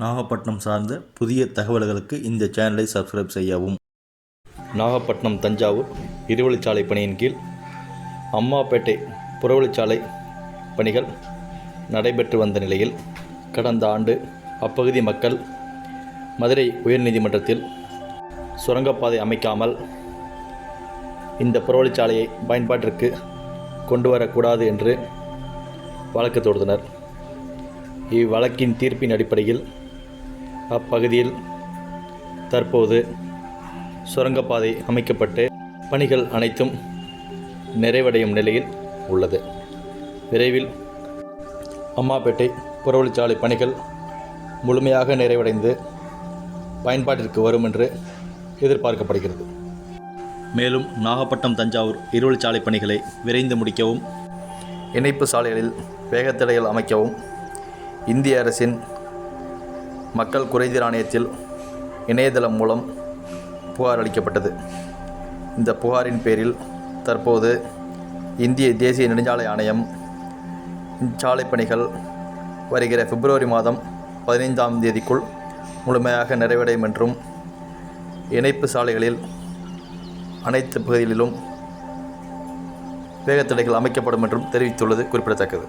நாகப்பட்டினம் சார்ந்த புதிய தகவல்களுக்கு இந்த சேனலை சப்ஸ்கிரைப் செய்யவும். நாகப்பட்டினம் தஞ்சாவூர் இருவழிச்சாலை பணியின் கீழ் அம்மாப்பேட்டை புறவழிச்சாலை பணிகள் நடைபெற்று வந்த நிலையில் கடந்த ஆண்டு அப்பகுதி மக்கள் மதுரை உயர்நீதிமன்றத்தில் சுரங்கப்பாதை அமைக்காமல் இந்த புறவழிச்சாலையை பயன்பாட்டிற்கு கொண்டு வரக்கூடாது என்று வழக்கு தொடுத்தனர். இவ்வழக்கின் தீர்ப்பின் அடிப்படையில் அப்பகுதியில் தற்போது சுரங்கப்பாதை அமைக்கப்பட்டு பணிகள் அனைத்தும் நிறைவடையும் நிலையில் உள்ளது. விரைவில் அம்மாப்பேட்டை புறவழிச்சாலை பணிகள் முழுமையாக நிறைவடைந்து பயன்பாட்டிற்கு வரும் என்று எதிர்பார்க்கப்படுகிறது. மேலும் நாகப்பட்டினம் தஞ்சாவூர் இருவழிச்சாலை பணிகளை விரைந்து முடிக்கவும் இணைப்பு சாலைகளில் வேகத்தடைகள் அமைக்கவும் இந்திய அரசின் மக்கள் குறைதீர் ஆணையத்தில் இணையதளம் மூலம் புகார் அளிக்கப்பட்டது. இந்த புகாரின் பேரில் தற்போது இந்திய தேசிய நெடுஞ்சாலை ஆணையம் இச்சாலை பணிகள் வருகிற பிப்ரவரி மாதம் பதினைந்தாம் தேதிக்குள் முழுமையாக நிறைவடையும் என்றும் இணைப்பு சாலைகளில் அனைத்து பகுதிகளிலும் வேகத்தடைகள் அமைக்கப்படும் என்றும் தெரிவித்துள்ளது குறிப்பிடத்தக்கது.